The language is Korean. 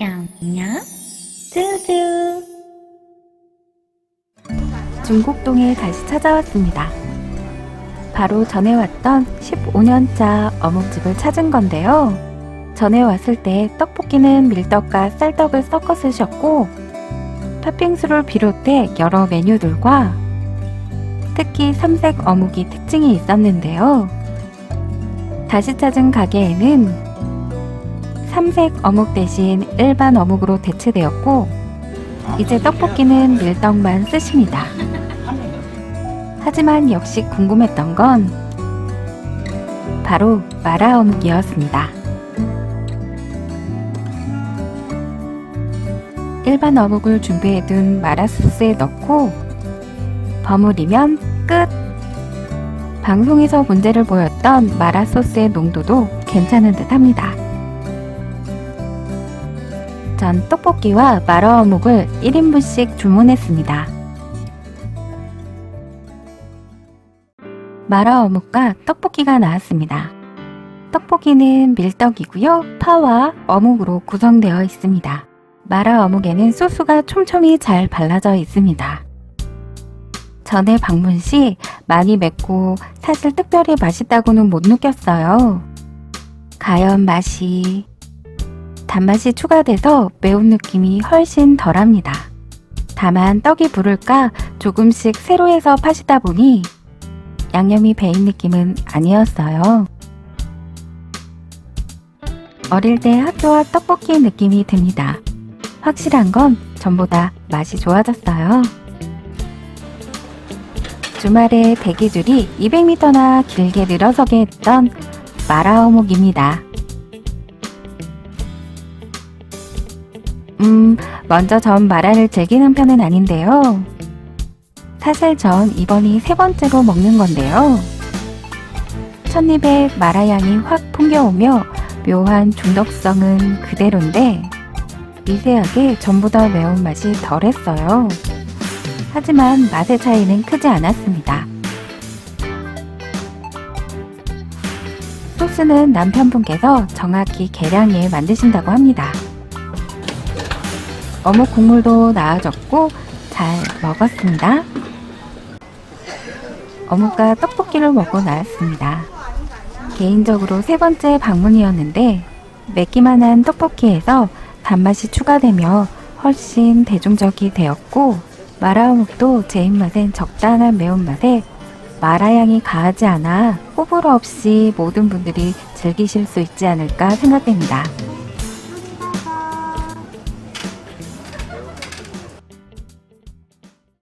냠냠 뚜두 중곡동에 다시 찾아왔습니다. 바로 전에 왔던 15년차 어묵집을 찾은 건데요. 전에 왔을 때 떡볶이는 밀떡과 쌀떡을 섞어 쓰셨고 팥빙수를 비롯해 여러 메뉴들과 특히 삼색 어묵이 특징이 있었는데요. 다시 찾은 가게에는 삼색 어묵 대신 일반 어묵으로 대체되었고 이제 떡볶이는 밀떡만 쓰십니다. 하지만 역시 궁금했던 건 바로 마라 어묵이었습니다. 일반 어묵을 준비해둔 마라 소스에 넣고 버무리면 끝! 방송에서 문제를 보였던 마라 소스의 농도도 괜찮은 듯 합니다. 전 떡볶이와 마라 어묵을 1인분씩 주문했습니다. 마라 어묵과 떡볶이가 나왔습니다. 떡볶이는 밀떡이고요. 파와 어묵으로 구성되어 있습니다. 마라 어묵에는 소스가 촘촘히 잘 발라져 있습니다. 전에 방문 시 많이 맵고 사실 특별히 맛있다고는 못 느꼈어요. 가연 맛이 단맛이 추가돼서 매운 느낌이 훨씬 덜합니다. 다만 떡이 부를까 조금씩 세로 해서 파시다 보니 양념이 배인 느낌은 아니었어요. 어릴 때 학교와 떡볶이 느낌이 듭니다. 확실한 건 전보다 맛이 좋아졌어요. 주말에 대기줄이 200m나 길게 늘어서게 했던 마라 어묵입니다. 음, 먼저 전 마라를 즐기는 편은 아닌데요. 사실 전 이번이 세 번째로 먹는 건데요. 첫 입에 마라 향이 확 풍겨오며 묘한 중독성은 그대로인데 미세하게 전보다 매운맛이 덜했어요. 하지만 맛의 차이는 크지 않았습니다. 소스는 남편분께서 정확히 계량해 만드신다고 합니다. 어묵 국물도 나아졌고 잘 먹었습니다. 어묵과 떡볶이를 먹고 나왔습니다. 개인적으로 세 번째 방문이었는데 맵기만 한 떡볶이에서 단맛이 추가되며 훨씬 대중적이 되었고 마라어묵도 제 입맛엔 적당한 매운맛에 마라향이 가하지 않아 호불호 없이 모든 분들이 즐기실 수 있지 않을까 생각됩니다.